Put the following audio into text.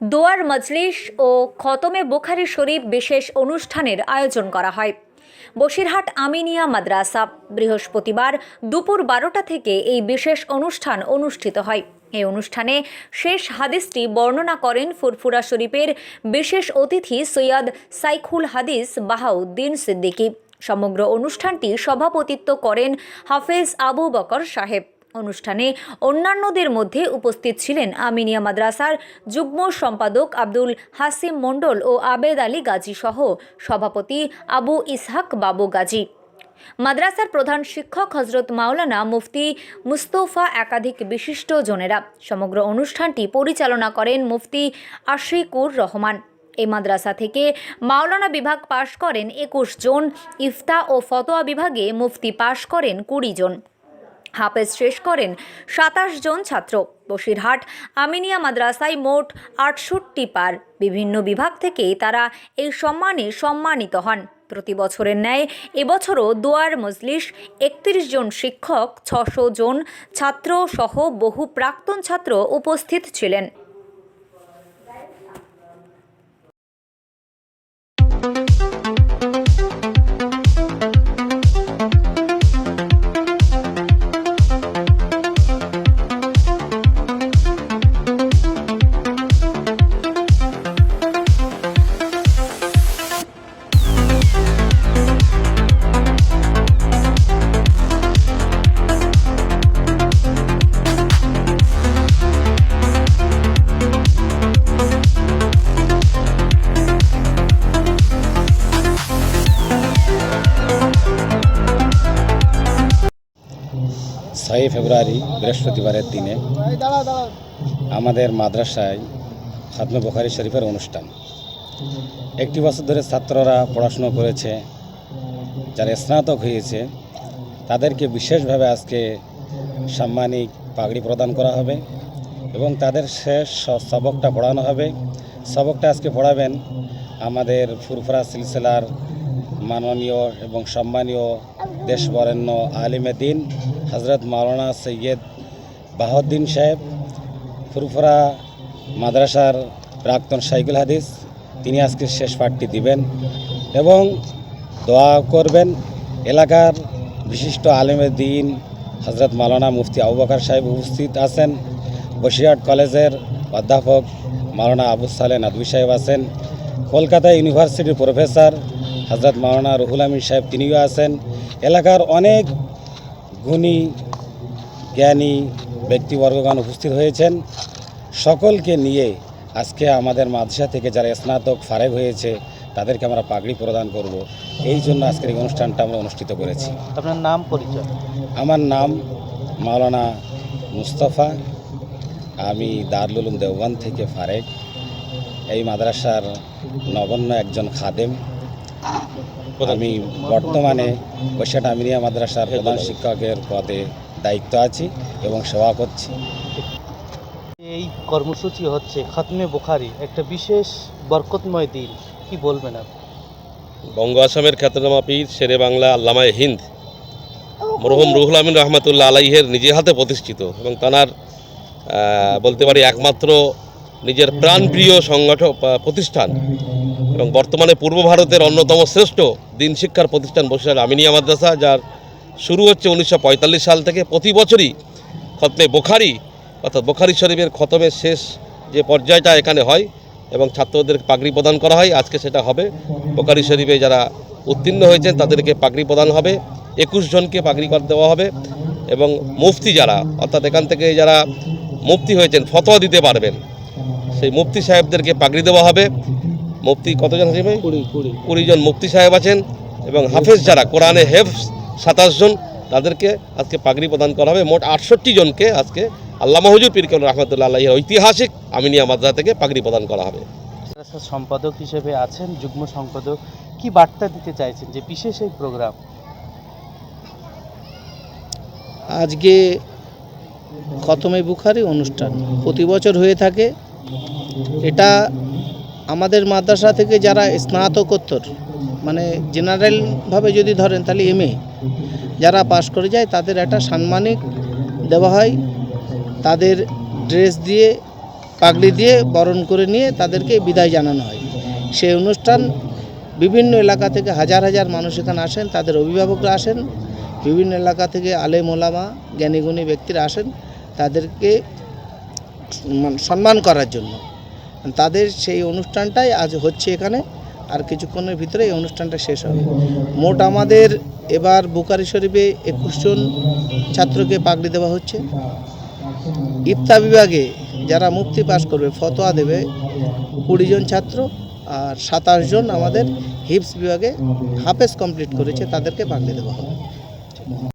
দোয়ার মজলিস ও খতমে বোখারি শরীফ বিশেষ অনুষ্ঠানের আয়োজন করা হয়। বসিরহাট আমিনিয়া মাদ্রাসা বৃহস্পতিবার দুপুর বারোটা থেকে এই বিশেষ অনুষ্ঠান অনুষ্ঠিত হয়। এই অনুষ্ঠানে শেষ হাদিসটি বর্ণনা করেন ফুরফুরা শরীফের বিশেষ অতিথি সৈয়দ সাইখুল হাদিস বাহাউদ্দিন সিদ্দিকী। সমগ্র অনুষ্ঠানটি সভাপতিত্ব করেন হাফেজ আবু বকর সাহেব। অনুষ্ঠানে অন্যান্যদের মধ্যে উপস্থিত ছিলেন আমিনিয়া মাদ্রাসার যুগ্ম সম্পাদক আব্দুল হাসিম মণ্ডল ও আবেদ আলী গাজী সহ সভাপতি আবু ইসহাক বাবু গাজী। মাদ্রাসার প্রধান শিক্ষক হজরত মাওলানা মুফতি মুস্তফা একাধিক বিশিষ্ট জনেরা। সমগ্র অনুষ্ঠানটি পরিচালনা করেন মুফতি আশিকুর রহমান। এই মাদ্রাসা থেকে মাওলানা বিভাগ পাশ করেন একুশ জন, ইফতা ও ফতোয়া বিভাগে মুফতি পাশ করেন কুড়ি জন। হাফেজ শেষ করেন সাতাশ জন ছাত্র। বসিরহাট, আমিনিয়া মাদ্রাসায় মোট আটষট্টি পার। বিভিন্ন বিভাগ থেকে তারা এই সম্মানে সম্মানিত হন। প্রতি বছরের ন্যায় এবছরও দোয়ার মজলিস একত্রিশ জন শিক্ষক, ছশো জন ছাত্র সহ বহু প্রাক্তন ছাত্র উপস্থিত ছিলেন। ছয়ই ফেব্রুয়ারি বৃহস্পতিবারের দিনে আমাদের মাদ্রাসায় খাতমে বুখারি শরীফের অনুষ্ঠান। একটি বছর ধরে ছাত্ররা পড়াশুনো করেছে, যারা স্নাতক হয়েছে, তাদেরকে বিশেষভাবে আজকে সাম্মানিক পাগড়ি প্রদান করা হবে এবং তাদের শেষ সবকটা পড়ানো হবে। সবকটা আজকে পড়াবেন আমাদের ফুরফুরা সিলসিলার মাননীয় এবং সম্মানীয় দেশবরেণ্য আলিমে দিন, হজরত মাওলানা সৈয়দ বাহদ্দিন সাহেব, ফুরফুরা মাদ্রাসার প্রাক্তন সাইকুল হাদিস, তিনি আজকে শেষ পাঠটি দিবেন এবং দোয়া করবেন এলাকার বিশিষ্ট আলেমে দিন, হজরত মাওলানা মুফতি আবু বকর সাহেব উপস্থিত আছেন, বসিরহাট কলেজের অধ্যাপক মাওলানা আবু সালে নাদবি সাহেব আছেন, কলকাতা ইউনিভার্সিটির প্রফেসর হজরত মাওলানা রুহুল আমিন সাহেব তিনিও আছেন। এলাকার অনেক গুণী জ্ঞানী ব্যক্তিবর্গগণ উপস্থিত হয়েছেন। সকলকে নিয়ে আজকে আমাদের মাদ্রাসা থেকে যারা স্নাতক ফারেক হয়েছে তাদেরকে আমরা পাগড়ি প্রদান করব। এই জন্য আজকের এই অনুষ্ঠানটা আমরা অনুষ্ঠিত করেছি। আপনার নাম পরিচয়? আমার নাম মাওলানা মুস্তফা। আমি দারুল উলুম দেওবন্দ থেকে ফারেক এই মাদ্রাসার নগণ্য একজন খাদেম। আমি বর্তমানে বৈশাট আমিনিয়া মাদ্রাসার প্রধান শিক্ষকের পদে দায়িত্ব আছি এবং সেবা করছি। এই কর্মসূচি হচ্ছে খতমে বুখারি একটা বিশেষ বরকতময় দিন। কি বলবেন আপনি? বঙ্গ আসামের খ্যাতনামা পীর শেরে বাংলা আল্লামায় হিন্দ মরহুম রুহুল আমিন রহমাতুল্লাহ আলাইহের নিজের হাতে প্রতিষ্ঠিত এবং তানার আহ, বলতে পারি একমাত্র নিজের প্রাণপ্রিয় সংগঠন আহ, প্রতিষ্ঠান এবং বর্তমানে পূর্ব ভারতের অন্যতম শ্রেষ্ঠ দিন শিক্ষার প্রতিষ্ঠান বসিরহাট আমিনিয়া মাদ্রাসা, যার শুরু হচ্ছে উনিশশো পঁয়তাল্লিশ সাল থেকে প্রতি বছরই খতমে বোখারি, অর্থাৎ বোখারি শরীফের খতমের শেষ যে পর্যায়টা এখানে হয় এবং ছাত্রদের পাগড়ি প্রদান করা হয়, আজকে সেটা হবে। বোখারি শরীফে যারা উত্তীর্ণ হয়েছেন, তাদেরকে পাগড়ি প্রদান হবে। একুশ জনকে পাগড়ি করে দেওয়া হবে এবং মুফতি যারা, অর্থাৎ এখান থেকে যারা মুফতি হয়েছেন, ফতোয়া দিতে পারবেন। সেই মুফতি সাহেবদেরকে পাগড়ি দেওয়া হবে। মুফতি কতজন আছে ভাই? কুড়ি জন মুফতি সাহেব আছেন এবং হাফেজ যারা কোরআনে হেফ সাতাশ জন তাদেরকে আজকে পাগড়ি প্রদান করা হবে। মোট আটষট্টি জনকে আজকে আল্লাহ মহজুর পীরকেন রহমতুল্লাহ আল্লাহ ঐতিহাসিক আমিনিয়া মাদ্রাসা থেকে পাগড়ি প্রদান করা হবে। সম্পাদক হিসেবে আছেন যুগ্ম সম্পাদক। কি বার্তা দিতে চাইছেন যে বিশেষ এই প্রোগ্রাম? আজকে খতমে বুখারি অনুষ্ঠান। প্রতি বছর হয়ে থাকে। এটা আমাদের মাদ্রাসা থেকে যারা স্নাতকোত্তর মানে জেনারেলভাবে যদি ধরেন তাহলে এম যারা পাশ করে যায় তাদের একটা সাম্মানিক দেওয়া হয়, তাদের ড্রেস দিয়ে, পাগড়ি দিয়ে বরণ করে নিয়ে তাদেরকে বিদায় জানানো হয়। সেই অনুষ্ঠান বিভিন্ন এলাকা থেকে হাজার হাজার মানুষ এখানে আসেন, তাদের অভিভাবকরা আসেন, বিভিন্ন এলাকা থেকে আলে মোলামা জ্ঞানীগুণী ব্যক্তিরা আসেন, তাদেরকে মানে সম্মান করার জন্য। তাদের সেই অনুষ্ঠানটাই আজ হচ্ছে এখানে, আর কিছুক্ষণের ভিতরে এই অনুষ্ঠানটা শেষ হবে। মোট আমাদের এবার বুকারি শরীফে একুশ জন ছাত্রকে পাগড়ি দেওয়া হচ্ছে। ইফতা বিভাগে যারা মুক্তি পাশ করবে, ফতোয়া দেবে, কুড়ি জন ছাত্র আর সাতাশ জন আমাদের হিপস বিভাগে হাফেজ কমপ্লিট করেছে, তাদেরকে পাগড়ি দেওয়া হবে।